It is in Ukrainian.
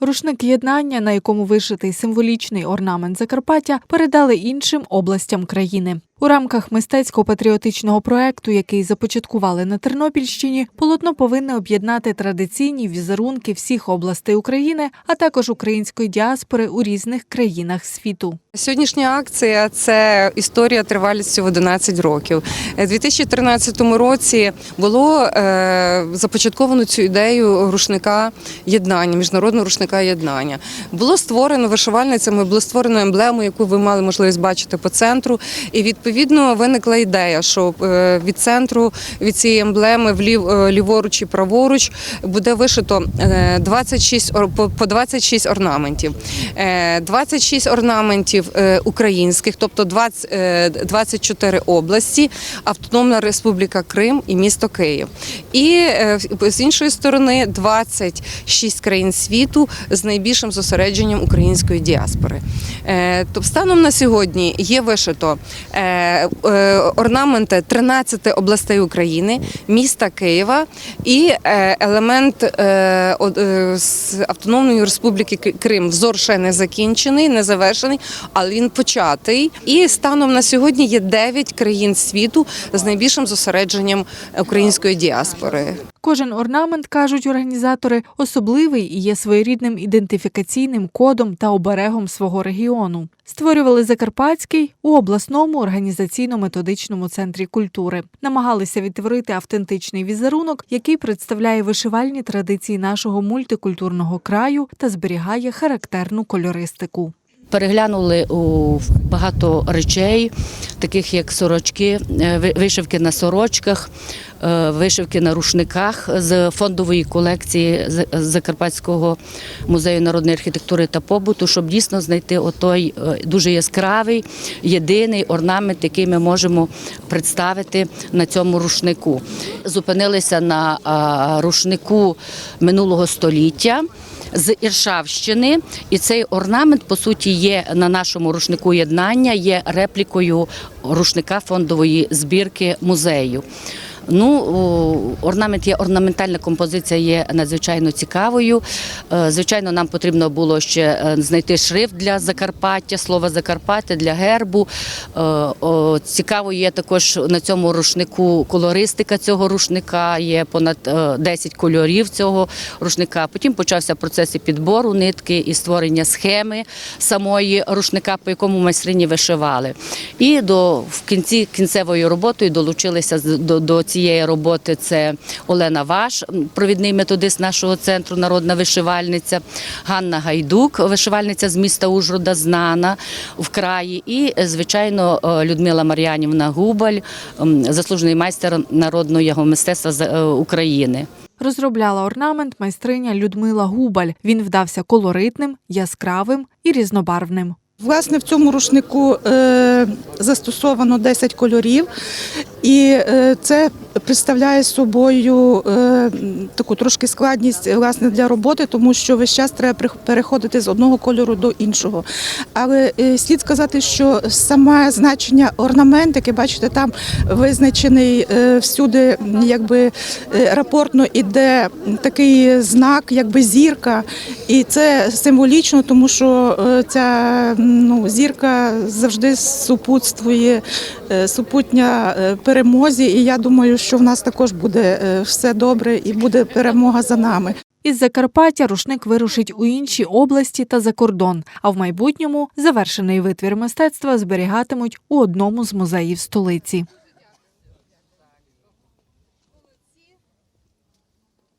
Рушник єднання, на якому вишитий символічний орнамент Закарпаття, передали іншим областям країни. У рамках мистецько-патріотичного проекту, який започаткували на Тернопільщині, полотно повинне об'єднати традиційні візерунки всіх областей України, а також української діаспори у різних країнах світу. Сьогоднішня акція це історія тривалістю в 11 років. У 2013 році було е, започатковано цю ідею рушника єднання, міжнародного рушника єднання. Було створено вишивальницями, було створено емблему, яку ви мали можливість бачити по центру. І відповідно виникла ідея, що е, від центру від цієї емблеми влів е, ліворуч і праворуч буде вишито е, 26, по- по 26 орнаментів. Е, 26 орнаментів е, українських, тобто 20, е, 24 області, Автономна Республіка Крим і місто Київ. І е, з іншої сторони 26 країн світу з найбільшим зосередженням української діаспори. Е, Тобто станом на сьогодні є вишито е, е, орнаменти 13 областей України, міста Києва і е, елемент з Автономної Республіки Крим. Взор ще не закінчений, не завершений, але він початий. І станом на сьогодні є 9 країн світу з найбільшим зосередженням української діаспори. Кожен орнамент, кажуть організатори, особливий і є своєрідним ідентифікаційним кодом та оберегом свого регіону. Створювали Закарпатський у обласному організаційно-методичному центрі культури. Намагалися відтворити автентичний візерунок, який представляє вишивальні традиції нашого мультикультурного краю та зберігає характерну кольористику. Переглянули у багато речей, таких як сорочки, е, вишивки на сорочках, вишивки на рушниках з фондової колекції Закарпатського музею народної архітектури та побуту, щоб дійсно знайти отой е, дуже яскравий, єдиний орнамент, який ми можемо представити на цьому рушнику. Зупинилися на рушнику минулого століття з Іршавщини, і цей орнамент по суті є на нашому рушнику єднання, є реплікою рушника фондової збірки музею. Ну, орнамент є орнаментальна композиція є надзвичайно цікавою. Е, Звичайно, нам потрібно було ще е, знайти шрифт для Закарпаття, слова Закарпаття для гербу. Е, Цікаво є також на цьому рушнику колористика цього рушника. Є понад е, 10 кольорів цього рушника. Потім почався процес підбору нитки і створення схеми самої рушника, по якому майстрині вишивали. І до в кінці кінцевої роботи долучилися до, до цієї роботи. Це Олена Ваш, провідний методист нашого центру, народна вишивальниця, Ганна Гайдук, вишивальниця з міста Ужгорода, знана в краї, і звичайно е, Людмила Мар'янівна Губаль, заслужений майстер народного мистецтва е, України. Розробляла орнамент майстриня Людмила Губаль. Він вдався колоритним, яскравим і різнобарвним. Власне, в цьому рушнику е, застосовано 10 кольорів, і е, це представляє собою е, таку трошки складність власне для роботи, тому що весь час треба переходити з одного кольору до іншого. Але слід сказати, що саме значення орнамент, який бачите, там визначений всюди, якби рапортно іде такий знак, якби зірка, і це символічно, тому що ця ну, зірка завжди супутствує е, супутня е, перемозі. І я думаю, що в нас також буде е, все добре і буде перемога за нами. Із Закарпаття рушник вирушить у інші області та за кордон, а в майбутньому завершений витвір мистецтва зберігатимуть у одному з музеїв столиці.